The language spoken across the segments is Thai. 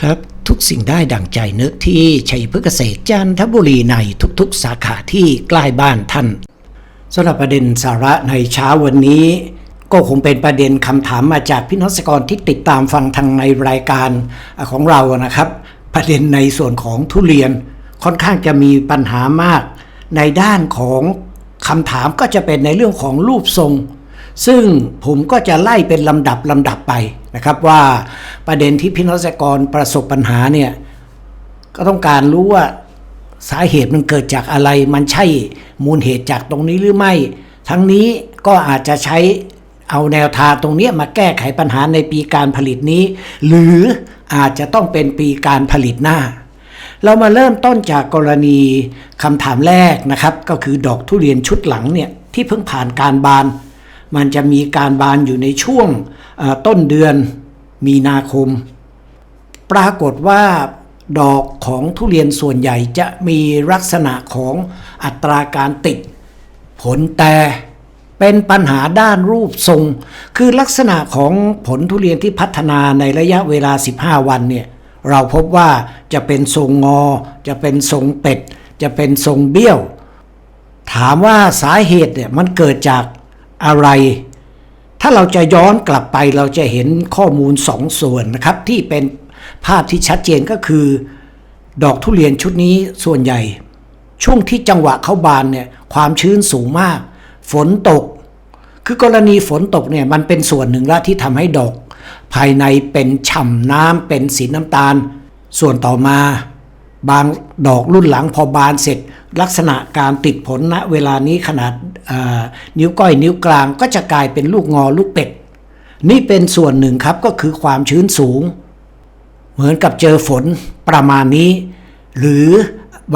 ครับ ทุกสิ่งได้ดั่งใจนึกที่ชัยพฤกษเกษตรจันทบุรีในทุกๆ สาขาที่ใกล้บ้านท่านสำหรับประเด็นสาระในเช้าวันนี้ ก็คงเป็นประเด็นคำถามมาจากพี่น้องเกษกรที่ติดตามฟังทางในรายการของเรานะครับ ประเด็นในส่วนของทุเรียนค่อนข้างจะมีปัญหามาก ในด้านของคำถามก็จะเป็นในเรื่องของรูปทรง ซึ่งผมก็จะไล่เป็นลำดับลำดับไปนะครับว่าประเด็นที่พี่น้องเกษตรกรประสบปัญหาเนี่ยก็ต้องการรู้ว่าสาเหตุมันเกิดจากอะไร มันใช่มูลเหตุจากตรงนี้หรือไม่ ทั้งนี้ก็อาจจะใช้เอาแนวทางตรงนี้มาแก้ไขปัญหาในปีการผลิตนี้ หรืออาจจะต้องเป็นปีการผลิตหน้า เรามาเริ่มต้นจากกรณีคำถามแรกนะครับ ก็คือดอกทุเรียนชุดหลังเนี่ยที่เพิ่งผ่านการบาน มันจะมีการบานอยู่ในช่วงต้นเดือนมีนาคม ปรากฏว่าดอกของทุเรียนส่วนใหญ่จะมีลักษณะของอัตราการติด ผลแต่เป็นปัญหาด้านรูปทรง คือลักษณะของผลทุเรียนที่พัฒนาในระยะเวลา 15 วันเนี่ยเราพบว่าจะเป็นทรงงอ จะเป็นทรงเป็ด จะเป็นทรงเบี้ยว ถามว่าสาเหตุเนี่ยมันเกิดจาก อะไร ถ้าเราจะย้อนกลับไปเราจะเห็นข้อมูลสองส่วนนะครับ ที่เป็นภาพที่ชัดเจนก็คือ ดอกทุเรียนชุดนี้ส่วนใหญ่ ช่วงที่จังหวะเข้าบานเนี่ยความชื้นสูงมาก ฝนตก คือกรณีฝนตกเนี่ยมันเป็นส่วนหนึ่งละที่ทำให้ดอก ภายในเป็นฉ่ำน้ำเป็นสีน้ำตาล ส่วนต่อมา บางดอกรุ่นหลังพอบานเสร็จ ลักษณะการติดผลณเวลานี้ขนาดนิ้วก้อยนิ้วกลางก็จะกลายเป็นลูกงอลูกเป็ด นี่เป็นส่วนหนึ่งครับก็คือความชื้นสูง เหมือนกับเจอฝนประมาณนี้ หรือ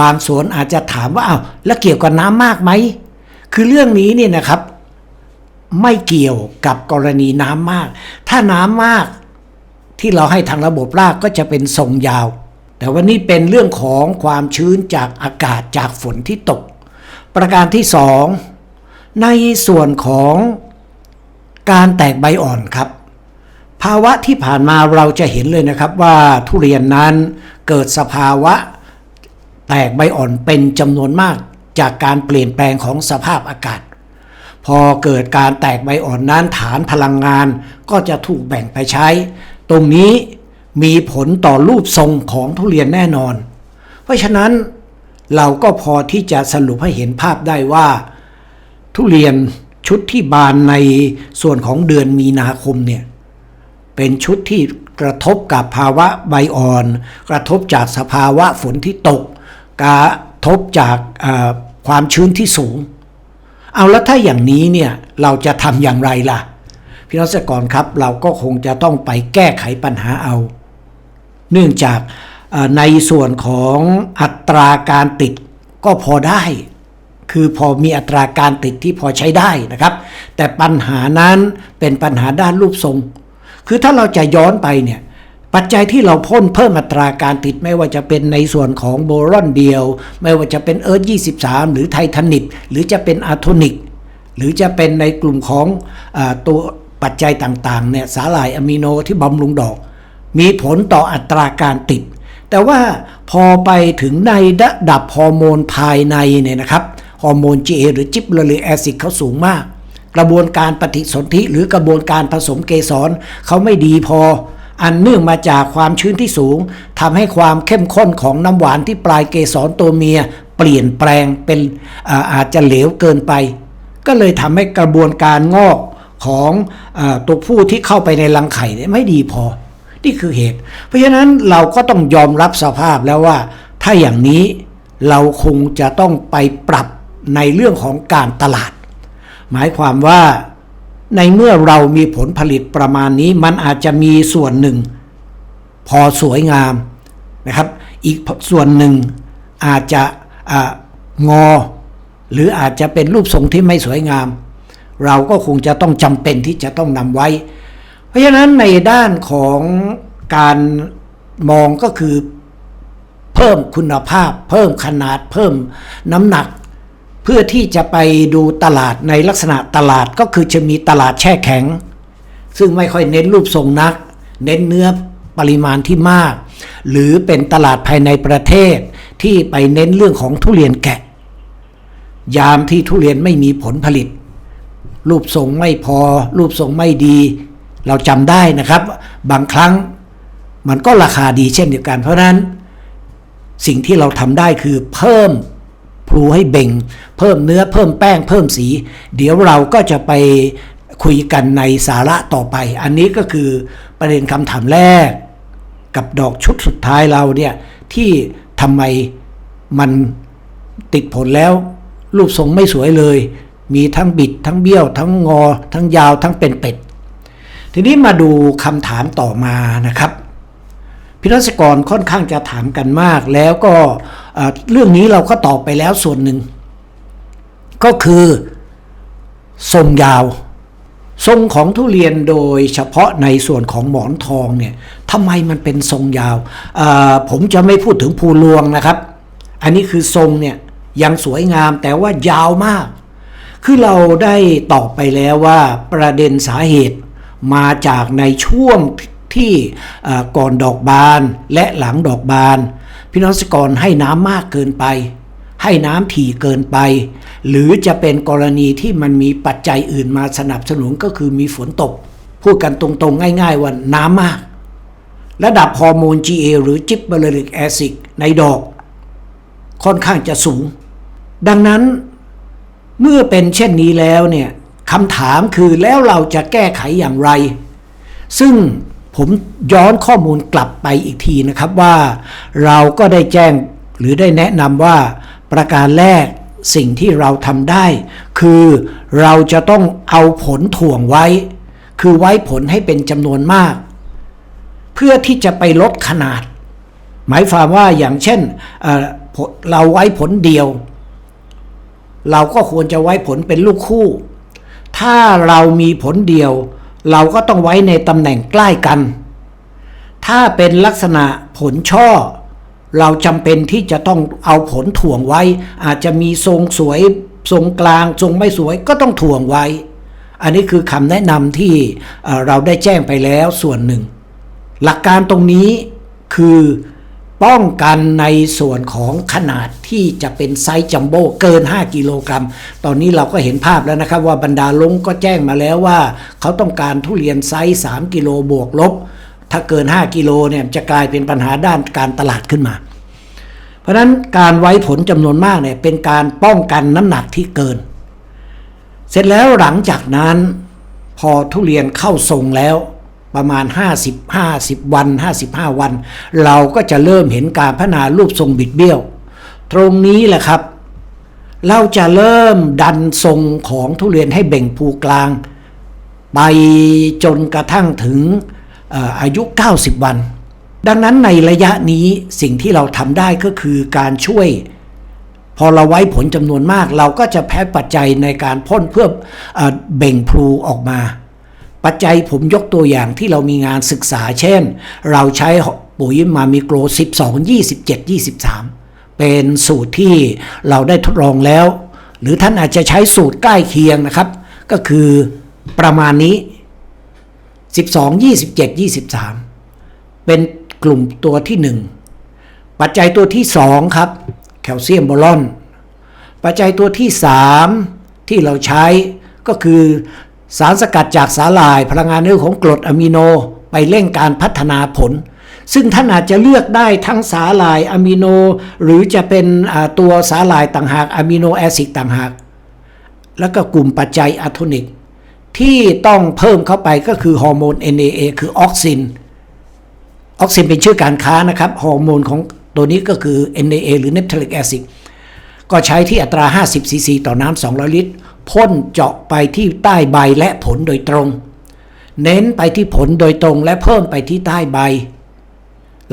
บางสวนอาจจะถามว่าอ้าวแล้วเกี่ยวกับน้ำมากไหม คือเรื่องนี้เนี่ยนะครับ ไม่เกี่ยวกับกรณีน้ำมาก ถ้าน้ำมากที่เราให้ทางระบบรากก็จะเป็นทรงยาว แต่วันนี้เป็นเรื่องของความชื้นจากอากาศจากฝนที่ตก ประการที่สองในส่วนของการแตกใบอ่อนครับ ภาวะที่ผ่านมาเราจะเห็นเลยนะครับว่าทุเรียนนั้นเกิดสภาวะแตกใบอ่อนเป็นจำนวนมากจากการเปลี่ยนแปลงของสภาพอากาศ พอเกิดการแตกใบอ่อนนั้นฐานพลังงานก็จะถูกแบ่งไปใช้ ตรงนี้ มีผลต่อรูปทรงของทุเรียนแน่นอน เพราะฉะนั้นเราก็พอที่จะสรุปให้เห็นภาพได้ว่า ทุเรียนชุดที่บานในส่วนของเดือนมีนาคมเนี่ยเป็นชุดที่กระทบกับภาวะใบอ่อน กระทบจากสภาวะฝนที่ตก กระทบจากความชื้นที่สูง เอาแล้วถ้าอย่างนี้เนี่ยเราจะทำอย่างไรล่ะพี่น้องเกษตรกรครับเราก็คงจะต้องไปแก้ไขปัญหาเอา เนื่องจากในส่วนของอัตราการติดก็พอได้ คือพอมีอัตราการติดที่พอใช้ได้นะครับ แต่ปัญหานั้นเป็นปัญหาด้านรูปทรง คือถ้าเราจะย้อนไปเนี่ยปัจจัยที่เราพ่นเพิ่มอัตราการติดไม่ว่าจะเป็นในส่วนของโบรอนเดียว ไม่ว่าจะเป็นเอิร์ธ23 หรือไททานิกหรือจะเป็นอะโทนิกหรือจะเป็นในกลุ่มของอตัวปัจจัยต่างๆเนี่ยสาหร่ายอะมิโนที่บำรุงดอก มีผลต่ออัตราการติด แต่ว่าพอไปถึงในระดับฮอร์โมนภายในเนี่ยนะครับฮอร์โมน GA หรือจิบเลริกแอซิดเขาสูงมาก กระบวนการปฏิสนธิหรือกระบวนการผสมเกสรเขาไม่ดีพอ อันเนื่องมาจากความชื้นที่สูงทำให้ความเข้มข้นของน้ำหวานที่ปลายเกสรตัวเมีย เปลี่ยนแปลงเป็นอาอาจจะเหลวเกินไป ก็เลยทำให้กระบวนการงอกของอตัวผู้ที่เข้าไปในรังไข่ไม่ดีพอ นี่คือเหตุ เพราะฉะนั้นเราก็ต้องยอมรับสภาพแล้วว่า ถ้าอย่างนี้เราคงจะต้องไปปรับในเรื่องของการตลาด หมายความว่าในเมื่อเรามีผลผลิตประมาณนี้ มันอาจจะมีส่วนหนึ่ง พอสวยงามนะครับ อีกส่วนหนึ่งอาจจะอางอ หรืออาจจะเป็นรูปทรงที่ไม่สวยงาม เราก็คงจะต้องจำเป็นที่จะต้องนำไว้ เพราะฉะนั้นในด้านของการมองก็คือเพิ่มคุณภาพ เพิ่มขนาดเพิ่มน้ำหนัก เพื่อที่จะไปดูตลาดในลักษณะตลาดก็คือจะมีตลาดแช่แข็ง ซึ่งไม่ค่อยเน้นรูปทรงนัก เน้นเนื้อปริมาณที่มาก หรือเป็นตลาดภายในประเทศที่ไปเน้นเรื่องของทุเรียนแกะ ยามที่ทุเรียนไม่มีผลผลิต รูปทรงไม่พอ รูปทรงไม่ดี เราจำได้นะครับ บางครั้งมันก็ราคาดีเช่นเดียวกัน เพราะนั้น สิ่งที่เราทำได้คือเพิ่มพลูให้เบ่ง เพิ่มเนื้อเพิ่มแป้ง เพิ่มสี เดี๋ยวเราก็จะไปคุยกันในสาระต่อไป อันนี้ก็คือประเด็นคำถามแรก กับดอกชุดสุดท้ายเราเนี่ยที่ทำไมมันติดผลแล้ว รูปทรงไม่สวยเลย มีทั้งบิดทั้งเบี้ยว ทั้งงอ ทั้งยาวทั้งเป็นเป็ด ทีนี้มาดูคำถามต่อมานะครับพิรัศกรค่อนข้างจะถามกันมาก แล้วก็เรื่องนี้เราก็ตอบไปแล้วส่วนหนึ่ง ก็คือทรงยาว ทรงของทุเรียนโดยเฉพาะในส่วนของหมอนทองเนี่ยทำไมมันเป็นทรงยาว ผมจะไม่พูดถึงภูลวงนะครับ อันนี้คือทรงเนี่ยยังสวยงามแต่ว่ายาวมาก คือเราได้ตอบไปแล้วว่าประเด็นสาเหตุ มาจากในช่วงที่ก่อนดอกบานและหลังดอกบาน พี่น้องเกษตรกรให้น้ำมากเกินไป ให้น้ำถี่เกินไป หรือจะเป็นกรณีที่มันมีปัจจัยอื่นมาสนับสนุนก็คือมีฝนตก พูดกันตรงๆง่ายๆว่าน้ำมาก ระดับฮอร์โมน GA หรือจิบเบอร์ลิกแอซิดในดอก ค่อนข้างจะสูง ดังนั้นเมื่อเป็นเช่นนี้แล้วเนี่ย คำถามคือแล้วเราจะแก้ไขอย่างไร ซึ่งผมย้อนข้อมูลกลับไปอีกทีนะครับว่า เราก็ได้แจ้งหรือได้แนะนำว่าประการแรกสิ่งที่เราทำได้ คือเราจะต้องเอาผลถ่วงไว้ คือไว้ผลให้เป็นจำนวนมาก เพื่อที่จะไปลดขนาด หมายความว่าอย่างเช่นเอ่อผลเราไว้ผลเดียว เราก็ควรจะไว้ผลเป็นลูกคู่ ถ้าเรามีผลเดียว เราก็ต้องไว้ในตำแหน่งใกล้กัน ถ้าเป็นลักษณะผลช่อ เราจำเป็นที่จะต้องเอาผลถ่วงไว้ อาจจะมีทรงสวยทรงกลางทรงไม่สวยก็ต้องถ่วงไว้ อันนี้คือคำแนะนำที่เอ่อเราได้แจ้งไปแล้วส่วนหนึ่ง หลักการตรงนี้คือ ป้องกันในส่วนของขนาดที่จะเป็นไซส์จัมโบ้เกิน 5 กิโลกรัม ตอนนี้เราก็เห็นภาพแล้วนะครับว่าบรรดาลงก็แจ้งมาแล้วว่า เขาต้องการทุเรียนไซส์ 3 กิโลบวกลบ ถ้าเกิน 5 กิโลเนี่ยจะกลายเป็นปัญหาด้านการตลาดขึ้นมา เพราะนั้นการไว้ผลจำนวนมากเนี่ยเป็นการป้องกันน้ำหนักที่เกิน เสร็จแล้วหลังจากนั้น พอทุเรียนเข้าทรงแล้ว ประมาณ 50 50 วัน 55 วัน เราก็จะเริ่มเห็นการพัฒนารูปทรงบิดเบี้ยว ตรงนี้แหละครับ เราจะเริ่มดันทรงของทุเรียนให้เบ่งภูกลาง ไปจนกระทั่งถึงอายุ 90 วัน ดังนั้นในระยะนี้สิ่งที่เราทำได้ก็คือการช่วย พอเราไว้ผลจำนวนมาก เราก็จะแพ้ปัจจัยในการพ่นเพื่อเออเบ่งพลูออกมา ปัจจัยผมยกตัวอย่างที่เรามีงานศึกษา เช่น เราใช้ปุ๋ยมามิโกร 12 27 23 เป็นสูตรที่เราได้ทดลองแล้ว หรือท่านอาจจะใช้สูตรใกล้เคียงนะครับ ก็คือประมาณนี้ 12 27 23 เป็นกลุ่มตัวที่หนึ่งปัจจัยตัวที่สองครับ แคลเซียมบอลอน ปัจจัยตัวที่สามที่เราใช้ก็คือ สารสกัดจากสาหร่ายพลังงานเรื่องของกรดอะมิโนไปเร่งการพัฒนาผล ซึ่งท่านอาจจะเลือกได้ทั้งสาหร่ายอะมิโน หรือจะเป็นตัวสาหร่ายต่างหากอะมิโนแอซิดต่างหาก แล้วก็กลุ่มปัจจัยอะโทนิก ที่ต้องเพิ่มเข้าไปก็คือฮอร์โมน NAA คือออกซิน ออกซินเป็นชื่อการค้านะครับฮอร์โมนของตัวนี้ก็คือ NAA หรือ Naphtalic acid ก็ใช้ที่อัตรา 50 ซีซีต่อน้ำ 200 ลิตร พ่นเจาะไปที่ใต้ใบและผลโดยตรง เน้นไปที่ผลโดยตรงและเพิ่มไปที่ใต้ใบ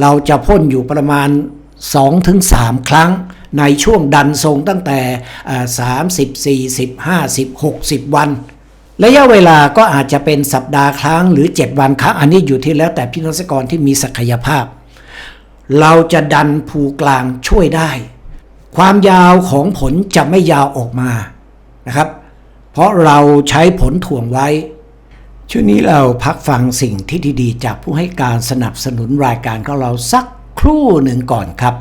เราจะพ่นอยู่ประมาณ 2-3 ครั้งในช่วงดันทรงตั้งแต่อ่า30 40 50 60 วัน ระยะเวลาก็อาจจะเป็นสัปดาห์ครั้งหรือ 7 วันครั้ง อันนี้อยู่ที่แล้วแต่พี่น้องเกษกรที่มีศักยภาพ เราจะดันภูกลางช่วยได้ ความยาวของผลจะไม่ยาวออกมานะครับ เพราะเราใช้ผลถ่วงไว้ ช่วงนี้เราพักฟังสิ่งที่ดีๆ จากผู้ให้การสนับสนุนรายการของเราสักครู่หนึ่งก่อนครับ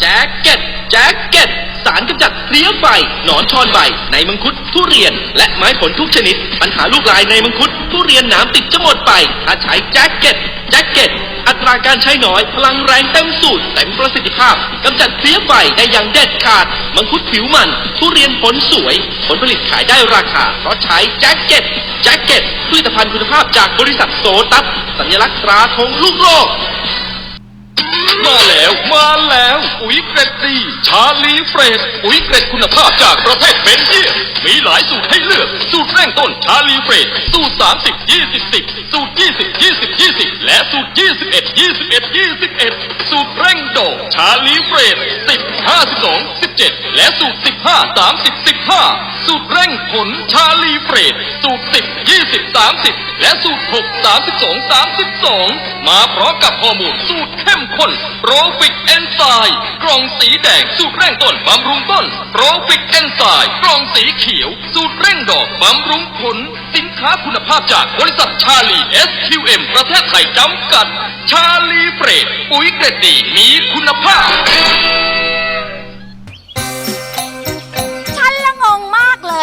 แจ็คเก็ตแจ็คเก็ตสารกำจัดเพลี้ยไฟหนอนชอนใบ ในมังคุดทุเรียน และไม้ผลทุกชนิด ปัญหาลูกลายในมังคุดทุเรียนหนามติดจะหมดไป ถ้าใช้แจ็คเก็ตแจ็คเก็ต อัตราการใช้น้อย พลังแรงเต็มสูตรเต็มประสิทธิภาพกำจัดเพลี้ยไฟได้อย่างเด็ดขาด มังคุดผิวมัน ทุเรียนผลสวย ผลผลิตขายได้ราคา เพราะใช้แจ็คเก็ต แจ็คเก็ตผลิตภัณฑ์คุณภาพจากบริษัทโซตัสสัญลักษณ์ตราธงลูกโลก มาแล้ว มาแล้ว ปุ๋ยเกรดดี ชาลีเฟรชปุ๋ยเกรดคุณภาพจากประเทศเบลเยียมมีหลายสูตรให้เลือก สูตรเร่งต้นชาลีเฟรชสูตร 30 20 10 สูตร 20 20 20 และสูตร 21 21 21 สูตรเร่งโดดชาลีเฟรช10 52 17 และสูตร 15 30 15 สูตรเร่งผลชาลีเฟรชสู และสูตร 6 32 32 มาพร้อมกับฮอร์โมนสูตรเข้มข้นโปรฟิกเอนไซม์กล่องสีแดงสูตรเร่งต้นบำรุงต้นโปรฟิกเอนไซม์กล่องสีเขียว สูตรเร่งดอกบำรุงผล สินค้าคุณภาพจากบริษัทชาลี SQM ประเทศไทยจำกัด ชาลีเฟรดปุ๋ยเกรดดีมีคุณภาพ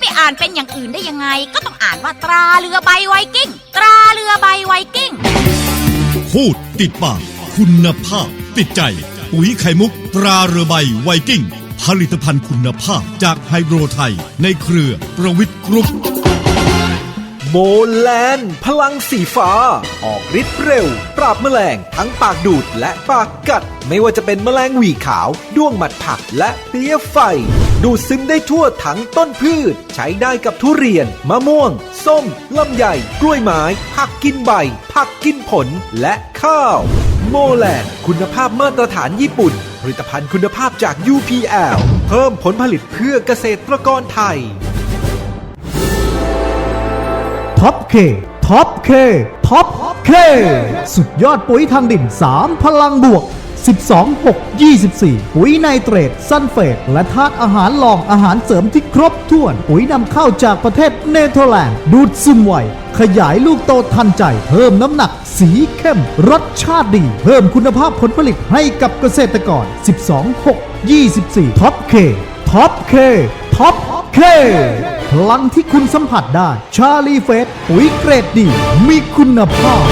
ป อ่านเป็นอย่างอื่นได้ยังไง ก็ต้องอ่านว่าตราเรือใบไวกิ้ง ตราเรือใบไวกิ้ง พูดติดปาก คุณภาพ ติดใจ ปุ๋ยไข่มุก ตราเรือใบไวกิ้ง ผลิตภัณฑ์คุณภาพจากไฮโดรไทย ในเครือประวิทย์กรุ๊ป โมแลนพลังสีฟ้า ออกฤทธิ์เร็ว ปราบแมลงทั้งปากดูดและปากกัด ไม่ว่าจะเป็นแมลงหวีขาว ด้วงหมัดผักและเพลี้ยไฟ ดูดซึมได้ทั่วทั้งต้นพืช ใช้ได้กับทุเรียน มะม่วง ส้มลำไยกล้วยไม้ผักกินใบ ผักกินผลและข้าว โมแลนคุณภาพมาตรฐานญี่ปุ่น ผลิตภัณฑ์คุณภาพจาก UPL เพิ่มผลผลิตเพื่อเกษตรกรไทย ท็อปเคท็อปเคท็อปเคสุดยอดปุ๋ยทางดิน 3 พลังบวก 12 6 24 ปุ๋ยไนเตรตซัลเฟต และธาตุอาหารรองอาหารเสริมที่ครบถ้วน ปุ๋ยนำเข้าจากประเทศเนเธอร์แลนด์ ดูดซึมไว ขยายลูกโตทันใจ เพิ่มน้ำหนัก สีเข้ม รสชาติดี เพิ่มคุณภาพผลผลิตให้กับเกษตรกร 12 6 24 ท็อปเคท็อปเค ท็อปเคพลังที่คุณสัมผัสได้ ชาลีเฟสปุ๋ยเกรดดี มีคุณภาพ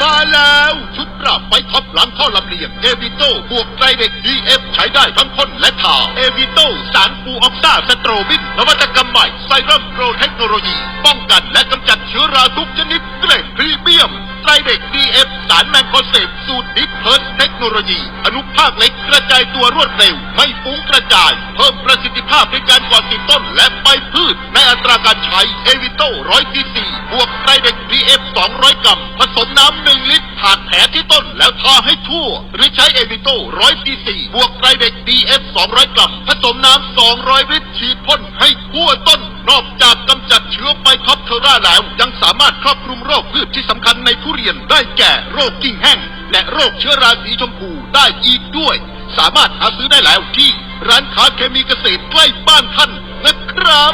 มาแล้วชุดปรับไฟท็อปหลังท่อลำเลียงเอวิโต้บวกไตรเด็กดีเอฟใช้ได้ทั้งพ่นและทาเอวิโต้สารฟูออกซ่าสโตรบินนวัตกรรมใหม่ไซรัมโปรเทคโนโลยี ป้องกันและกำจัดเชื้อราทุกชนิดเกรดพรีเมียมไตรเด็กดีเอฟสารแมงกอเซฟสูตรดิฟเพิร์ส โนโลยี อนุภาคเล็กกระจายตัวรวดเร็ว ไม่ฟุ้งกระจาย เพิ่มประสิทธิภาพในการก่อติดต้นและใบพืช ในอัตราการใช้เอวิโต้ร้อยซีซีบวกไตรเด็กดีเอฟสองร้อยกรัมผสมน้ำหนึ่งลิตรผ่านแผลที่ต้นแล้วทาให้ทั่ว หรือใช้เอวิโต้ร้อยซีซีบวกไตรเด็กดีเอฟสองร้อยกรัมผสมน้ำสองร้อยลิตรฉีดพ่นให้ทั่วต้น นอกจากกำจัดเชื้อไฟท็อปเทอร่าแล้ว ยังสามารถครอบคลุมโรคพืชที่สำคัญในทุเรียนได้แก่โรคกิ่งแห้ง และโรคเชื้อราสีชมพูได้อีกด้วย สามารถหาซื้อได้แล้วที่ร้านค้าเคมีเกษตรใกล้บ้านท่านนะครับ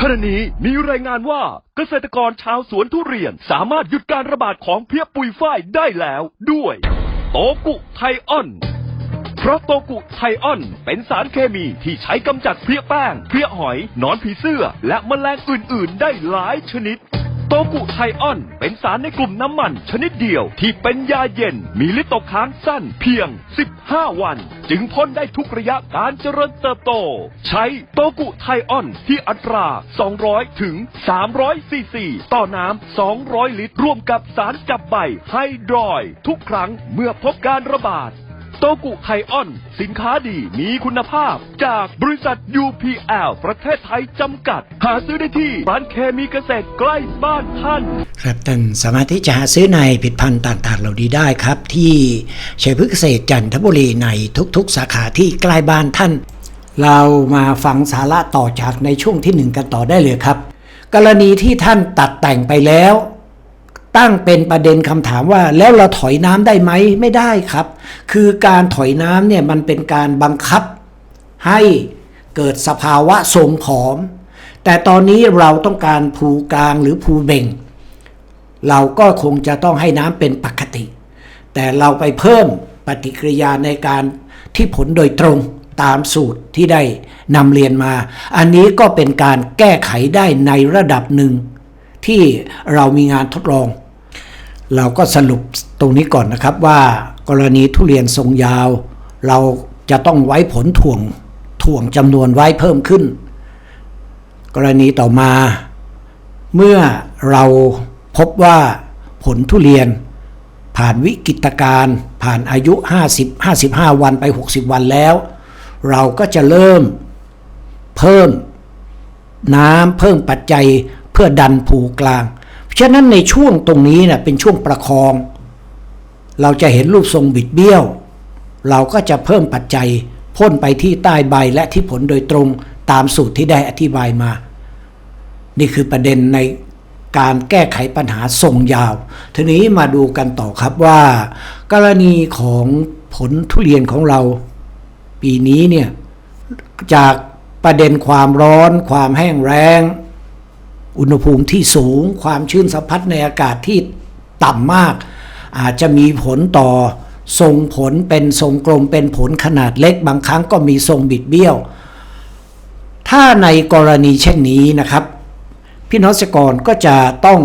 ขณะนี้มีรายงานว่าเกษตรกรชาวสวนทุเรียนสามารถหยุดการระบาดของเพี้ยปุยฝ้ายได้แล้วด้วย โตกุไทออน ราะโตกุไทออน เป็นสารเคมีที่ใช้กำจัดเพลี้ยแป้ง เพลี้ยหอยหนอนผีเสื้อ และแมลงอื่น ๆ ได้หลายชนิด โตกุไทออน เป็นสารในกลุ่มน้ำมันชนิดเดียวที่เป็นยาเย็น มีฤทธิ์ตกค้างสั้นเพียง 15 วัน จึงพ่นได้ทุกระยะการเจริญเติบโต ใช้โตกุไทออนที่อัตรา 200 ถึง 300 ซีซี ต่อน้ำ 200 ลิตร ร่วมกับสารจับใบไฮดรอย ทุกครั้งเมื่อพบการระบาด โตกุไทออน สินค้าดีมีคุณภาพ จากบริษัท UPL ประเทศไทยจำกัด หาซื้อได้ที่ร้านเคมีเกษตรใกล้บ้านท่าน ครับท่านสามารถที่จะหาซื้อในผลิดพันธ์ต่างๆ เหล่านี้ได้ครับ ที่ชัยพฤกษเกษตรจันทบุรีในทุกๆ สาขาที่ใกล้บ้านท่าน เรามาฟังสาระต่อจากในช่วงที่หนึ่งกันต่อได้เลยครับ กรณีที่ท่านตัดแต่งไปแล้ว ตั้งเป็นประเด็นคำถามว่า แล้วเราถอยน้ำได้ไหมไม่ได้ครับ คือการถอยน้ำเนี่ยมันเป็นการบังคับให้เกิดสภาวะทรงผอม แต่ตอนนี้เราต้องการภูกลางหรือภูเบ่ง เราก็คงจะต้องให้น้ำเป็นปกติ แต่เราไปเพิ่มปฏิกิริยาในการที่ผลโดยตรงตามสูตรที่ได้นำเรียนมา อันนี้ก็เป็นการแก้ไขได้ในระดับหนึ่ง ที่เรามีงานทดลอง เราก็สรุปตรงนี้ก่อนนะครับว่ากรณีทุเรียนทรงยาว เราจะต้องไว้ผลถ่วงถ่วงจำนวนไว้เพิ่มขึ้น กรณีต่อมา เมื่อเราพบว่าผลทุเรียน ผ่านวิกฤตการผ่านอายุ 50 55 วันไป 60 วันแล้ว เราก็จะเริ่มเพิ่มน้ำเพิ่มปัจจัยเพื่อดันผูกลาง ฉะนั้นในช่วงตรงนี้นะเป็นช่วงประคอง เราจะเห็นรูปทรงบิดเบี้ยว เราก็จะเพิ่มปัจจัยพ่นไปที่ใต้ใบและที่ผลโดยตรงตามสูตรที่ได้อธิบายมา นี่คือประเด็นในการแก้ไขปัญหาทรงยาว ทีนี้มาดูกันต่อครับว่า กรณีของผลทุเรียนของเรา ปีนี้เนี่ยจากประเด็นความร้อน ความแห้งแล้ง อุณหภูมิที่สูง ความชื้นสัมผัสในอากาศที่ต่ำมาก อาจจะมีผลต่อทรงผลเป็นทรงกลมเป็นผลขนาดเล็ก บางครั้งก็มีทรงบิดเบี้ยว ถ้าในกรณีเช่นนี้นะครับ พี่น้องเกษตรกรก็จะต้อง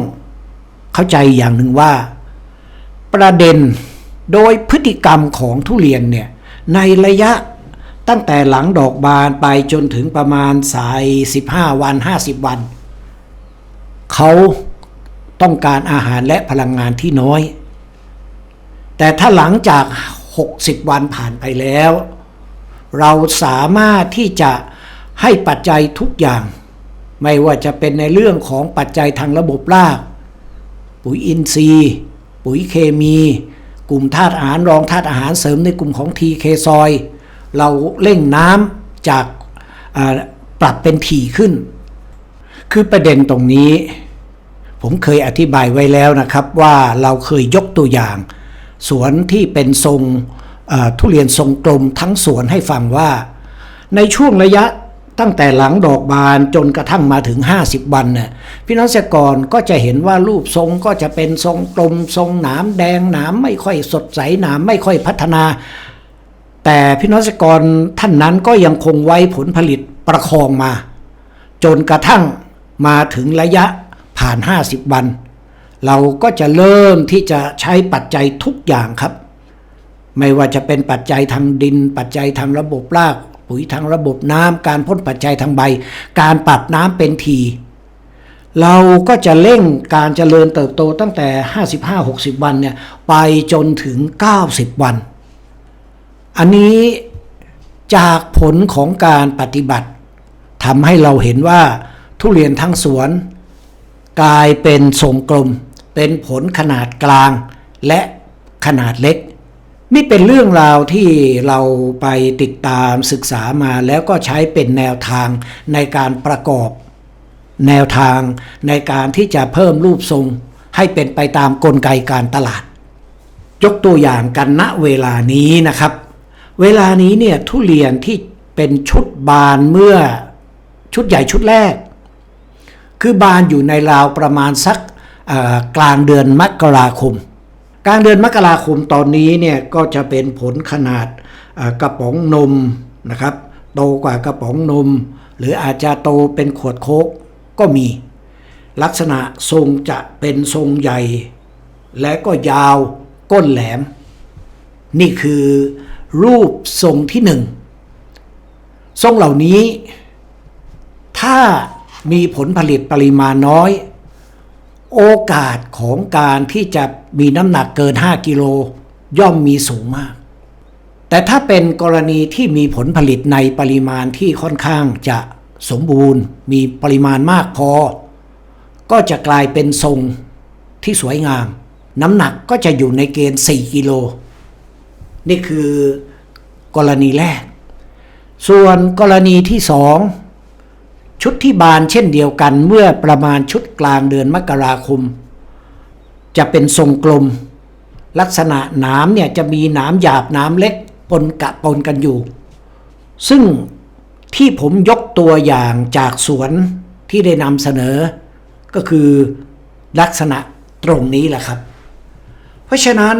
เข้าใจอย่างหนึ่งว่า ประเด็นโดยพฤติกรรมของทุเรียนเนี่ยในระยะตั้งแต่หลังดอกบานไปจนถึงประมาณสาย 15 วัน 50 วัน เขาต้องการอาหารและพลังงานที่น้อย แต่ถ้าหลังจาก 60 วันผ่านไปแล้ว เราสามารถที่จะให้ปัจจัยทุกอย่าง ไม่ว่าจะเป็นในเรื่องของปัจจัยทางระบบราก ปุ๋ยอินทรีย์ ปุ๋ยเคมี กลุ่มธาตุอาหารรองธาตุอาหารเสริมในกลุ่มของทีเคซอย เราเร่งน้ำจากปรับเป็นถี่ขึ้น คือประเด็นตรงนี้ ผมเคยอธิบายไว้แล้วนะครับว่าเราเคยยกตัวอย่าง สวนที่เป็นทรงทุเรียนทรงกลมทั้งสวนให้ฟังว่า ในช่วงระยะตั้งแต่หลังดอกบานจนกระทั่งมาถึง 50 วันเนี่ยพี่น้องเกษตรกรก็จะเห็นว่ารูปทรงก็จะเป็นทรงกลมทรงหนามแดงหนามไม่ค่อยสดใสหนามไม่ค่อยพัฒนา แต่พี่น้องเกษตรกรท่านนั้นก็ยังคงไว้ผลผลิตประคองมา จนกระทั่งมาถึงระยะ ผ่าน 50 วัน เราก็จะเริ่มที่จะใช้ปัจจัยทุกอย่างครับ ไม่ว่าจะเป็นปัจจัยทางดิน ปัจจัยทางระบบรากปุ๋ยทางระบบน้ำการพ่นปัจจัยทางใบ การปรับน้ำเป็นที เราก็จะเร่งการเจริญเติบโตตั้งแต่ 55-60 วันเนี่ยไปจนถึง 90 วัน อันนี้จากผลของการปฏิบัติทำให้เราเห็นว่าทุเรียนทั้งสวน กลายเป็นทรงกลม เป็นผลขนาดกลางและขนาดเล็ก นี่เป็นเรื่องราวที่เราไปติดตามศึกษามาแล้วก็ใช้เป็นแนวทางในการประกอบ แนวทางในการที่จะเพิ่มรูปทรง ให้เป็นไปตามกลไกการตลาด ยกตัวอย่างกันณเวลานี้นะครับ เวลานี้เนี่ยทุเรียนที่เป็นชุดบานเมื่อชุดใหญ่ชุดแรก คือบานอยู่ในราวประมาณสักกลางเดือนมกราคม กลางเดือนมกราคมตอนนี้เนี่ยก็จะเป็นผลขนาดกระป๋องนมนะครับโตกว่ากระป๋องนม หรืออาจจะโตเป็นขวดโค้กก็มี ลักษณะทรงจะเป็นทรงใหญ่ และก็ยาวก้นแหลม นี่คือรูปทรงที่หนึ่งทรงเหล่านี้ ถ้า มีผลผลิตปริมาณน้อย โอกาสของการที่จะมีน้ำหนักเกิน 5 กิโลย่อมมีสูงมาก แต่ถ้าเป็นกรณีที่มีผลผลิตในปริมาณที่ค่อนข้างจะสมบูรณ์ มีปริมาณมากพอ ก็จะกลายเป็นทรงที่สวยงาม น้ำหนักก็จะอยู่ในเกณฑ์ 4 กิโล นี่คือกรณีแรก ส่วนกรณีที่สอง ชุดที่บานเช่นเดียวกันเมื่อประมาณชุดกลางเดือนมกราคม จะเป็นทรงกลม ลักษณะหนามเนี่ยจะมีหนามหยาบหนามเล็กปนกะปนกันอยู่ ซึ่งที่ผมยกตัวอย่างจากสวนที่ได้นำเสนอ ก็คือลักษณะตรงนี้แหละครับ เพราะฉะนั้น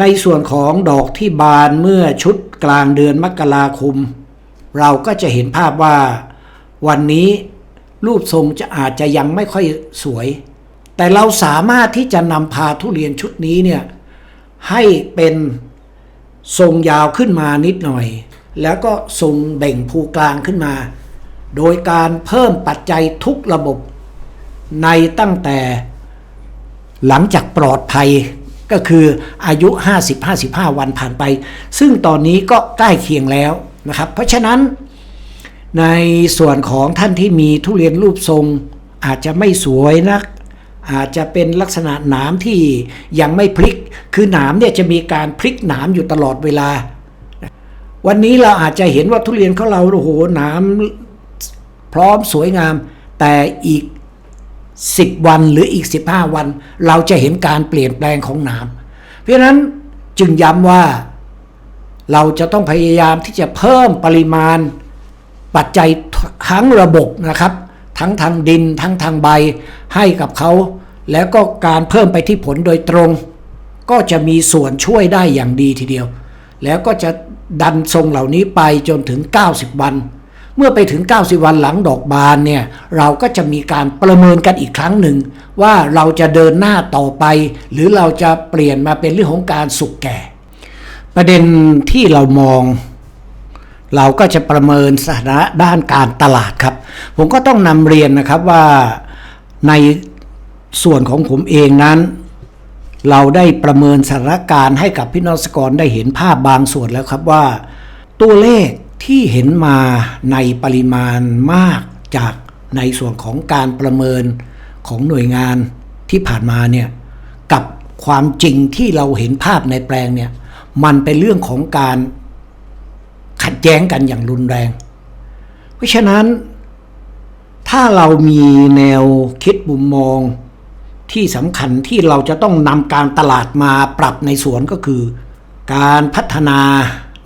ในส่วนของดอกที่บานเมื่อชุดกลางเดือนมกราคม เราก็จะเห็นภาพว่า วันนี้รูปทรงจะอาจจะยังไม่ค่อยสวย แต่เราสามารถที่จะนำพาทุเรียนชุดนี้เนี่ยให้เป็นทรงยาวขึ้นมานิดหน่อย แล้วก็ทรงเบ่งภูกลางขึ้นมา โดยการเพิ่มปัจจัยทุกระบบในตั้งแต่หลังจากปลอดภัยก็คืออายุ 50-55 วันผ่านไป ซึ่งตอนนี้ก็ใกล้เคียงแล้วนะครับ เพราะฉะนั้น ในส่วนของท่านที่มีทุเรียนรูปทรง อาจจะไม่สวยนัก อาจจะเป็นลักษณะหนามที่ยังไม่พลิก คือหนามเนี่ยจะมีการพลิกหนามอยู่ตลอดเวลา วันนี้เราอาจจะเห็นว่าทุเรียนของเราโอ้โหหนามพร้อมสวยงาม แต่อีก 10 วันหรืออีก 15 วัน เราจะเห็นการเปลี่ยนแปลงของหน้ำเพราะนั้นจึงย้ำว่าเราจะต้องพยายามที่จะเพิ่มปริมาณ ปัจจัยทั้งระบบนะครับ ทั้งทางดินทั้งทางใบให้กับเขา แล้วก็การเพิ่มไปที่ผลโดยตรง ก็จะมีส่วนช่วยได้อย่างดีทีเดียว แล้วก็จะดันทรงเหล่านี้ไปจนถึง 90 วัน เมื่อไปถึง 90 วันหลังดอกบานเนี่ยเราก็จะมีการประเมินกันอีกครั้งหนึ่ง ว่าเราจะเดินหน้าต่อไป หรือเราจะเปลี่ยนมาเป็นเรื่องของการสุกแก่ ประเด็นที่เรามอง เราก็จะประเมินสถานะด้านการตลาดครับ ผมก็ต้องนำเรียนนะครับว่าในส่วนของผมเองนั้น เราได้ประเมินสถานการณ์ให้กับพี่นองเกรได้เห็นภาพบางส่วนแล้วครับว่า ตัวเลขที่เห็นมาในปริมาณมากจากในส่วนของการประเมินของหน่วยงานที่ผ่านมาเนี่ยกับความจริงที่เราเห็นภาพในแปลงเนี่ยมันเป็นเรื่องของการ แย้งกันอย่างรุนแรง เพราะฉะนั้นถ้าเรามีแนวคิดมุมมองที่สำคัญที่เราจะต้องนำการตลาดมาปรับในสวนก็คือ การพัฒนา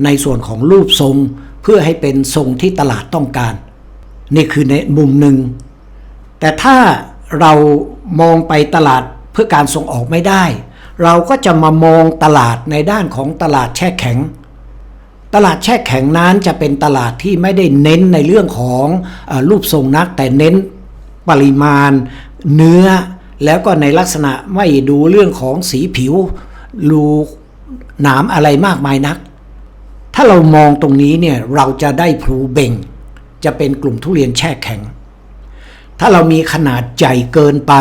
ในส่วนของรูปทรง เพื่อให้เป็นทรงที่ตลาดต้องการ นี่คือในมุมหนึ่ง แต่ถ้าเรามองไปตลาดเพื่อการส่งออกไม่ได้ เราก็จะมามองตลาดในด้านของตลาดแช่แข็ง ตลาดแช่แข็งนั้นจะเป็นตลาดที่ไม่ได้เน้นในเรื่องของอรูปทรงนัก แต่เน้นปริมาณเนื้อ แล้วก็ในลักษณะไม่ดูเรื่องของสีผิวรูหนามอะไรมากมายนัก ถ้าเรามองตรงนี้เนี่ยเราจะได้พลูเบ่ง จะเป็นกลุ่มทุเรียนแช่แข็ง ถ้าเรามีขนาดใหญ่เกินไป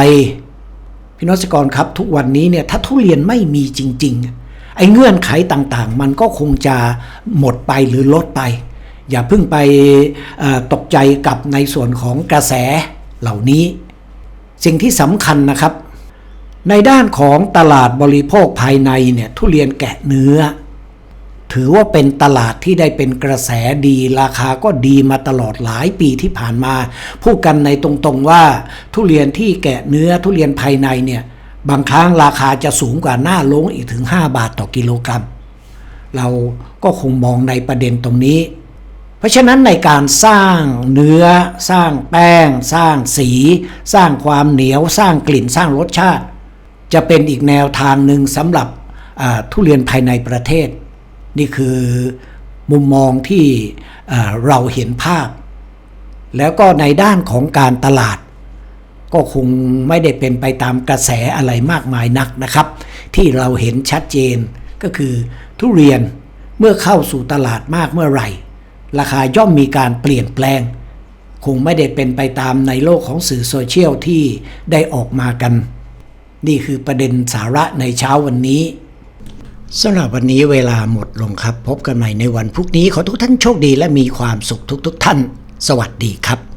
พี่น้องเกษตรกรครับทุกวันนี้เนี่ยถ้าทุเรียนไม่มีจริง ๆ ไอ้เงื่อนไขต่างๆ มันก็คงจะหมดไปหรือลดไป อย่าเพิ่งไปตกใจกับในส่วนของกระแสเหล่านี้ สิ่งที่สำคัญนะครับ ในด้านของตลาดบริโภคภายในเนี่ยทุเรียนแกะเนื้อ ถือว่าเป็นตลาดที่ได้เป็นกระแสดี ราคาก็ดีมาตลอดหลายปีที่ผ่านมา พูดกันในตรงๆว่าทุเรียนที่แกะเนื้อทุเรียนภายในเนี่ย บางครั้งราคาจะสูงกว่าหน้าลงอีกถึง 5 บาทต่อกิโลกรัม เราก็คงมองในประเด็นตรงนี้ เพราะฉะนั้นในการสร้างเนื้อ สร้างแป้ง สร้างสี สร้างความเหนียว สร้างกลิ่นสร้างรสชาติ จะเป็นอีกแนวทางหนึ่งสำหรับทุเรียนภายในประเทศ นี่คือมุมมองที่เราเห็นภาพ แล้วก็ในด้านของการตลาด ก็คงไม่ได้เป็นไปตามกระแสอะไรมากมายนักนะครับ ที่เราเห็นชัดเจนก็คือ ทุเรียนเมื่อเข้าสู่ตลาดมากเมื่อไหร่ ราคาย่อมมีการเปลี่ยนแปลง คงไม่ได้เป็นไปตามในโลกของสื่อโซเชียลที่ได้ออกมากัน นี่คือประเด็นสาระในเช้าวันนี้สำหรับวันนี้เวลาหมดลงครับ พบกันใหม่ในวันพรุ่งนี้ ขอทุกท่านโชคดีและมีความสุขทุกๆทท่าน สวัสดีครับ